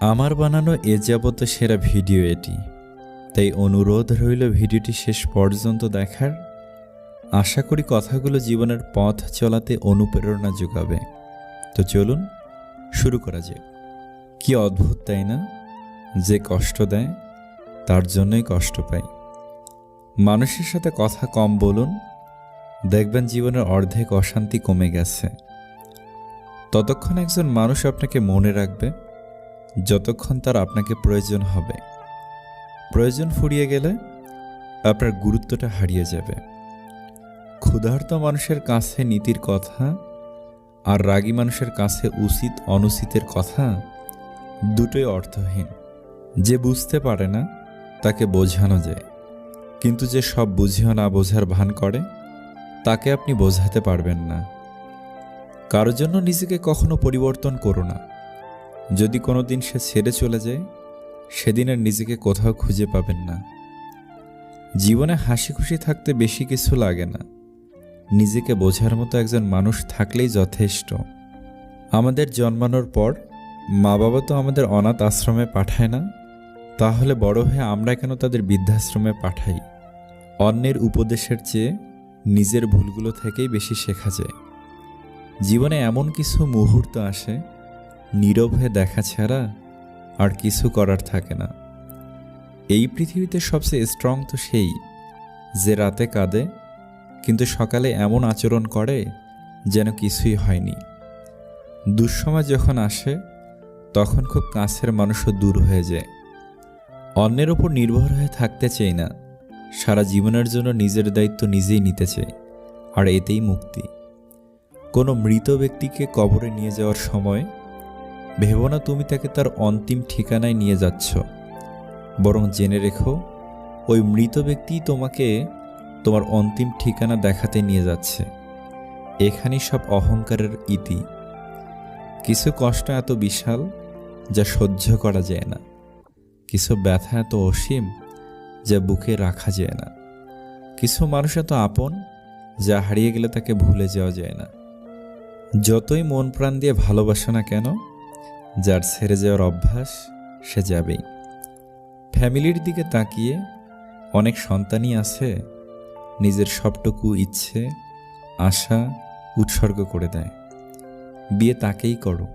আমার বানানো এ যাবত সেরা ভিডিও এটি। তাই অনুরোধ রইল ভিডিওটি শেষ পর্যন্ত দেখার। আশা করি কথাগুলো জীবনের পথ চলাতে অনুপ্রেরণা যোগাবে। তো চলুন, শুরু করা যাক। কি অদ্ভুত, তাই না? যে কষ্ট দেয়, তার জন্যই কষ্ট পাই মানুষের সাথে কথা কম বলুন। দেখবেন জীবনের অর্ধেক অশান্তি কমে গেছে। ততক্ষণ একজন মানুষ আপনাকে মনে রাখবে। যতক্ষণ তার আপনাকে প্রয়োজন হবে। প্রয়োজন ফুরিয়ে গেলে আপনার গুরুত্বটা হারিয়ে যাবে। ক্ষুধার্ত মানুষের কাছে নীতির কথা আর রাগী মানুষের কাছে উচিত অনুচিতের কথা দুটোই অর্থহীন। যে বুঝতে পারে না, তাকে বোঝানো যায়। কিন্তু যে সব বুঝেও না বোঝার ভান করে, তাকে আপনি বোঝাতে পারবেন না। কারোর জন্য নিজেকে কখনো পরিবর্তন করো না। যদি কোনো দিন সে ছেড়ে চলে যায় সেদিন আর নিজেকে কোথাও খুঁজে পাবেন না। জীবনে হাসি খুশি থাকতে বেশি কিছু লাগে না। নিজেকে বোঝার মতো একজন মানুষ থাকলেই যথেষ্ট। আমাদের জন্মানোর পর মা বাবা তো আমাদের অনাথ আশ্রমে পাঠায় না, তাহলে বড় হয়ে আমরা কেন তাদের বৃদ্ধাশ্রমে পাঠাই? অন্যের উপদেশের চেয়ে নিজের ভুলগুলো থেকেই বেশি শেখা যায়। জীবনে এমন কিছু মুহূর্ত আসে নীরব দেখা ছাড়া আর কিছু করার থাকে না। এই পৃথিবীতে সবচেয়ে স্ট্রং তো সেই, যে রাতে কাঁদে, কিন্তু সকালে এমন আচরণ করে যেন কিছুই হয়নি। দুঃসময় যখন আসে, তখন খুব কাছের মানুষও দূর হয়ে যায়। অন্যের ওপর নির্ভর হয়ে থাকতে চাই না। সারা জীবনের জন্য নিজের দায়িত্ব নিজেই নিতে চাই আর এতেই মুক্তি। কোনো মৃত ব্যক্তিকে কবরে নিয়ে যাওয়ার সময় ভেবো না তুমি তাকে তার অন্তিম ঠিকানায় নিয়ে যাচ্ছ। বরং জেনে রেখো, ওই মৃত ব্যক্তি তোমাকে তোমার অন্তিম ঠিকানা দেখাতে নিয়ে যাচ্ছে। এখানেই সব অহংকারের ইতি। কিছু কষ্ট এত বিশাল যা সহ্য করা যায় না। কিছু ব্যথা এত অসীম যা বুকে রাখা যায় না। কিছু মানুষ এত আপন যা হারিয়ে গেলে তাকে ভুলে যাওয়া যায় না। যতই মন প্রাণ দিয়ে ভালোবাসো না কেন যার ছেড়ে যাওয়ার অভ্যাস, সে যাবেই। ফ্যামিলির দিকে তাকিয়ে অনেক সন্তানই আছে, নিজের সবটুকু ইচ্ছে, আশা উৎসর্গ করে দেয়। বিয়ে তাকেই করো।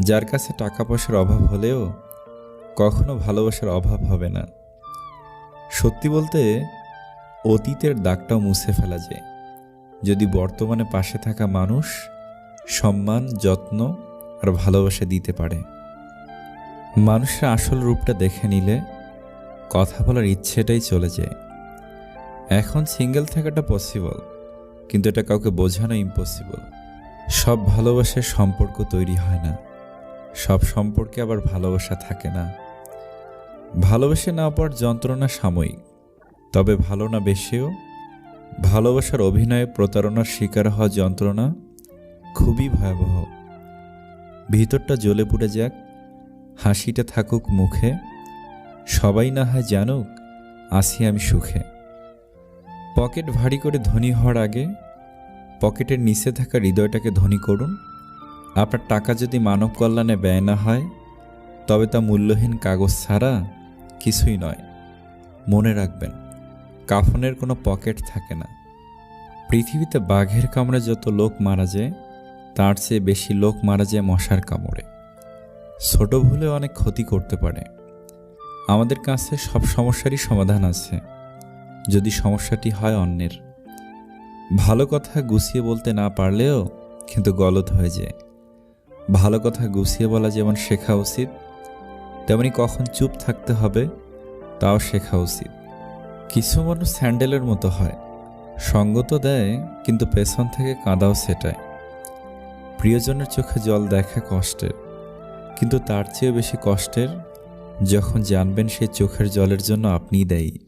যার কাছে টাকা পয়সার অভাব হলেও কখনো ভালোবাসার অভাব হবে না। সত্যি বলতে, অতীতের দাগটাও মুছে ফেলা যায়। যদি বর্তমানে পাশে থাকা মানুষ, সম্মান, যত্ন আর ভালোবাসা দিতে পারে। মানুষের আসল রূপটা দেখে নিলে কথা বলার ইচ্ছেটাই চলে যায়। এখন সিঙ্গেল থাকাটা পসিবল কিন্তু এটা কাউকে বোঝানো ইম্পসিবল সব ভালোবাসার সম্পর্ক তৈরি হয় না। সব সম্পর্কে আবার ভালোবাসা থাকে না। ভালোবেসে না পাওয়ার যন্ত্রণা সাময়িক, তবে ভালো না বেশিও ভালোবাসার অভিনয়ে প্রতারণার শিকার হওয়া যন্ত্রণা খুবই ভয়াবহ। ভিতরটা জ্বলে পুড়ে যাক, হাসিটা থাকুক মুখে, সবাই না হয় জানুক, আসি আমি সুখে। পকেট ভারী করে ধনী হওয়ার আগে, পকেটের নিচে থাকা হৃদয়টাকে ধনী করুন। আপনার টাকা যদি মানব কল্যাণে ব্যয় না হয়, তবে তা মূল্যহীন কাগজ ছাড়া কিছুই নয়। মনে রাখবেন, কাফনের কোনো পকেট থাকে না। পৃথিবীতে বাঘের কামড়ে যত লোক মারা যায় তার চেয়ে বেশি লোক মারা যায় মশার কামড়ে। ছোট ভুলে অনেক ক্ষতি করতে পারে। আমাদের কাছে সব সমস্যারই সমাধান আছে। যদি সমস্যাটি হয় অন্যের। ভালো কথা গুছিয়ে বলতে না পারলেও কিন্তু গলত হয়ে যায়। ভালো কথা গুছিয়ে বলা যেমন শেখা উচিত, তেমনি কখন চুপ থাকতে হবে তাও শেখা উচিত। কিছু মানুষ স্যান্ডেলের মতো হয়। সঙ্গ তো দেয়, কিন্তু পেছন থেকে কাঁদাও সেটায়। প্রিয়জনের চোখে জল দেখা কষ্টের, কিন্তু তার চেয়েও বেশি কষ্টের যখন জানবেন সে চোখের জলের জন্য আপনিই দায়ী।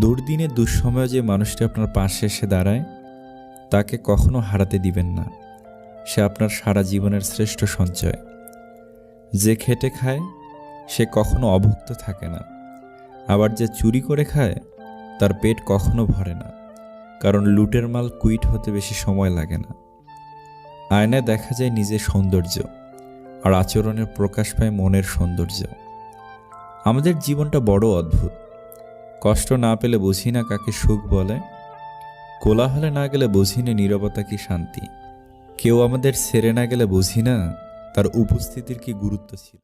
দুর্দিনে, দুঃসময়ে যে মানুষটি আপনার পাশে এসে দাঁড়ায়, তাকে কখনো হারাতে দিবেন না। সে আপনার সারা জীবনের শ্রেষ্ঠ সঞ্চয়। যে খেটে খায়, সে কখনো অভুক্ত থাকে না। আবার যে চুরি করে খায়, তার পেট কখনো ভরে না। কারণ লুটের মাল কুইট হতে বেশি সময় লাগে না। আয়নায় দেখা যায় নিজের সৌন্দর্য আর আচরণের প্রকাশ পায় মনের সৌন্দর্য। আমাদের জীবনটা বড় অদ্ভুত। কষ্ট না পেলে বুঝি না কাকে সুখ বলে। কোলাহলে না গেলে বুঝি না নিরবতা কি শান্তি। কেউ আমাদের সেরে না গেলে বুঝি না তার উপস্থিতির কি গুরুত্ব ছিল।